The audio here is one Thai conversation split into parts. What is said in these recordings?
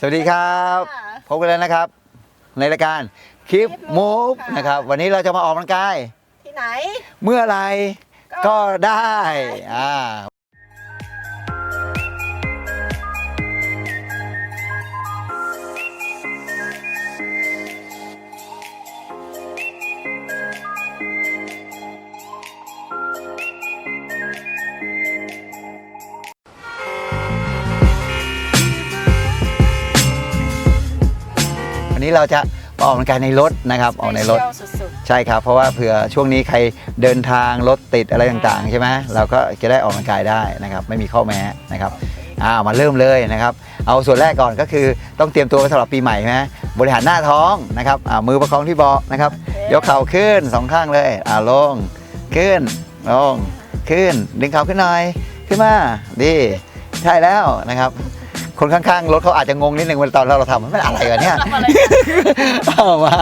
สวัสดีครับค่ะ พบกันแล้วนะครับ ในรายการคลิป Keep มูฟ Move ค่ะนะครับ วันนี้เราจะมาออกกำลังกาย ที่ไหน เมื่อไหรก็ได้อ่า นนี้เราจะมาออกกำลังกายในรถนะครับ ออกในรถ Special สุดใช่ครับ เพราะว่าเผื่อช่วงนี้ใครเดินทางรถติดอะไรต่างๆ ใช่ไหมเราก็จะได้ออกกำลังกายได้นะครับ ไม่มีข้อแม้นะครับอ่ามาเริ่มเลยนะครับ เอาส่วนแรกก่อนก็คือต้องเตรียมตัวสำหรับปีใหม่ใช่ไหมบริหารหน้าท้องนะครับอ่ามือประคองที่เบาะนะครับ ยกเข่าขึ้นสองข้างเลยอ่าลงขึ้นลงขึ้น ดึงเข่าขึ้นหน่อย ขึ้นมาดีใช่แล้วนะครับ คนข้างๆ รถเขาอาจจะงงนิดนึงเวลาตอนเราเราทำมันอะไรกันเนี่ยๆทำอะไรกันเอามา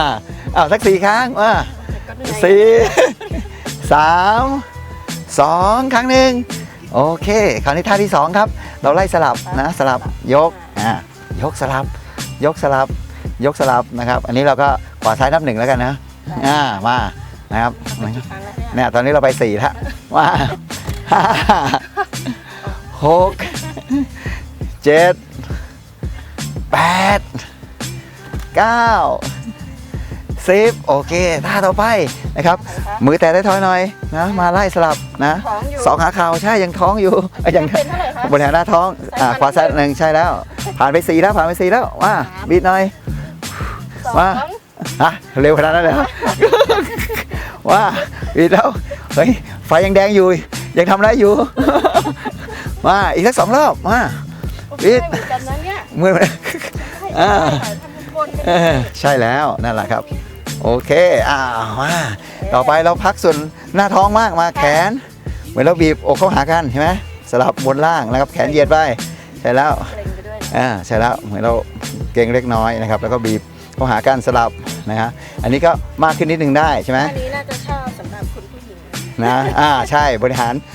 เอาสักสี่ครั้งมาก็เหนื่อยสี่สามสองครั้งหนึ่งโอเค คราวนี้ท่าที่สองครับ เราไล่สลับนะสลับยกอ่ายกสลับ ยกสลับ ยกสลับนะครับ อันนี้เราก็ขวาซ้ายนับหนึ่งแล้วกันนะอ่ามานะครับกี่ครั้งแล้วเนี่ยเนี่ยตอนนี้เราไปสี่แล้วว่าห้าหกเจ็ด แปดเก้าสิบโอเคท่าต่อไปนะครับ มือแตะได้ทอยหน่อยนะมาไล่สลับนะท้องอยู่ สองขาเข่าใช่ยังท้องอยู่เอ้ยยัง เป็นเท่าไหร่คะ บริหารหน้าท้องอ่าขวาซ้ายหนึ่งใช่แล้ว ผ่านไปสี่แล้วผ่านไปสี่แล้วว่าบีดหน่อย สองมาฮะเร็วขนาดนั้นเลยเหรอ ว่าอีกแล้วเฮ้ยไฟยังแดงอยู่ ยังทำได้อยู่ มาอีกสักสองรอบมา เมื่อยเหมือนกันนะเนี่ยเมื่อยไหมอ่าทำวนๆกันเออใช่แล้วนั่นแหละครับ โอเคอ่ามาต่อไปเราพักส่วนหน้าท้องมากมาแขน เหมือนเราบีบอกเข้าหากันใช่ไหมสลับบนล่างนะครับ แขนเหยียดไปใช่แล้วเกรงไปด้วยนะอ่าใช่แล้วเหมือนเราเกรงเล็กน้อยนะครับ แล้วก็บีบเข้าหากันสลับนะฮะอันนี้ก็มากขึ้นนิดนึงได้ใช่ไหมอันนี้น่าจะชอบสำหรับคุณผู้หญิงนะอ่าใช่บริหารอ่า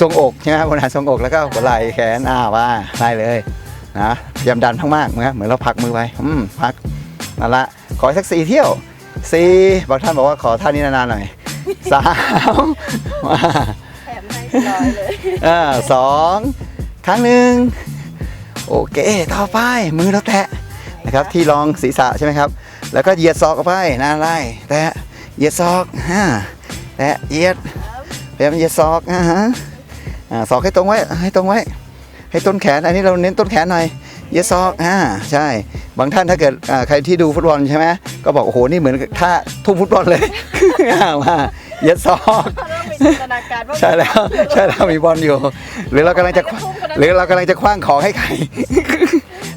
ทรงอกใช่ไหมบริหารทรงอกแล้วก็หัวไหล่แขนอ่าว่าได้เลยนะพยายามดันมากๆเหมือนเหมือนเราพักมือไปอืมพักนั่นละขออีกสักสี่เที่ยวสี่บางท่านบอกว่าขอท่านี้นานๆหน่อยสามมาแถมให้ร้อยเลยอ่าสองครั้งหนึ่งโอเคต่อไปมือเราแตะนะครับที่รองศีรษะใช่ไหมครับ แล้วก็เหยียดศอกออกไปหนาไล่แตะเหยียดศอกฮ่าแตะเหยียด พยายามเหยียดศอกอ่าฮะอ่าศอกให้ตรงไว้ ให้ตรงไว้ ให้ต้นแขน อันนี้เราเน้นต้นแขนหน่อยเหยียดศอกอ่าใช่ บางท่านถ้าเกิดอ่าใครที่ดูฟุตบอลใช่ไหมก็บอกโอ้โหนี่เหมือนกับท่าทุ่มฟุตบอลเลยอ่ามาเหยียดศอกเริ่มมีจินตนาการว่าใช่แล้ว ใช่แล้วมีบอลอยู่ หรือเรากำลังจะหรือเรากำลังจะคว้างของให้ใคร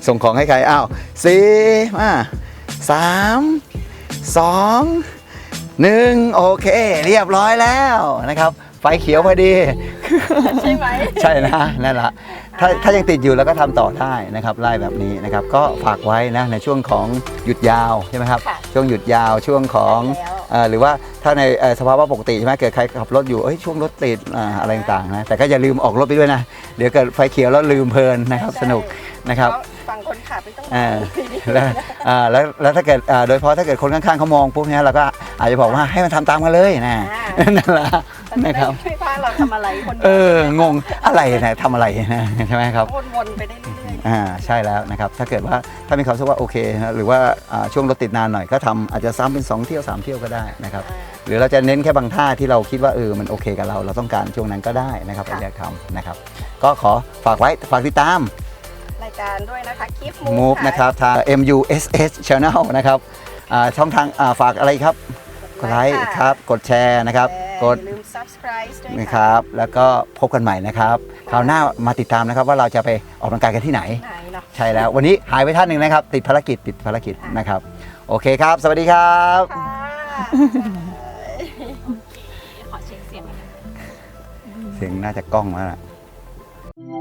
ส่งของให้ใครอ้าวสี่มาสามสองหนึ่งโอเค เรียบร้อยแล้วนะครับ ไฟเขียวพอดี ใช่ไหม ใช่นะนั่นแหละถ้าถ้ายังติดอยู่เราก็ทำต่อได้นะครับไล่แบบนี้นะครับ ก็ฝากไว้นะในช่วงของหยุดยาวใช่ไหมครับ ค่ะช่วงหยุดยาวช่วงของใช่แล้ว เอ่อหรือว่าถ้าในเอ่อสภาวะปกติใช่ไหมเกิดใครขับรถอยู่เอ้ยช่วงรถติดอ่าอะไรต่างๆนะแต่ก็อย่าลืมออกรถไปด้วยนะเดี๋ยวเกิดไฟเขียวแล้วลืมเพลินนะครับสนุกนะครับเพาฝั่งคนขับไม่ต้องอ่าแล้วอ่าแล้วแล้วถ้าเกิดอ่าโดยเฉพาะถ้าเกิดคนข้างๆเขามองปุ๊บเนี่ยเราก็อาจจะบอกว่าให้มันทำตามกันเลยนะนั่นแหละ นะครับ ไม่พลาดเราทำอะไรคนเอองงอะไรนะทำอะไรนะใช่ไหมครับ วนๆไปได้เรื่อยอ่าใช่แล้วนะครับ ถ้าเกิดว่าถ้ามีความรู้สึกว่าโอเคนะหรือว่าอ่าช่วงรถติดนานหน่อยก็ทำอาจจะซ้ำเป็น2เที่ยว3เที่ยวก็ได้นะครับ หรือเราจะเน้นแค่บางท่าที่เราคิดว่าเออมันโอเคกับเรา เราต้องการช่วงนั้นก็ได้นะครับเราอยากทำนะครับ ก็ขอฝากไว้ฝากติดตาม ๆรายการด้วยนะคะคลิป Move นะครับทาง MUSS Channel นะครับอ่าช่องทางอ่าฝากอะไรครับ กดไลค์ครับ กดแชร์นะครับ กดอย่าลืม subscribe ด้วยนะคค่ะรับ แล้วก็พบกันใหม่นะครับ คราวหน้ามาติดตามนะครับว่าเราจะไปออกกำลังกายกันที่ไหน ไหนเนาะ ใช่แล้ววันนี้หายไปท่านหนึ่งนะครับ ติดภารกิจติดภารกิจนะครับ โอเคครับ สวัสดีครับ ค่ะขอเช็คเสียงหน่อยนะเสียงน่าจะกล้องแล้วล่ะค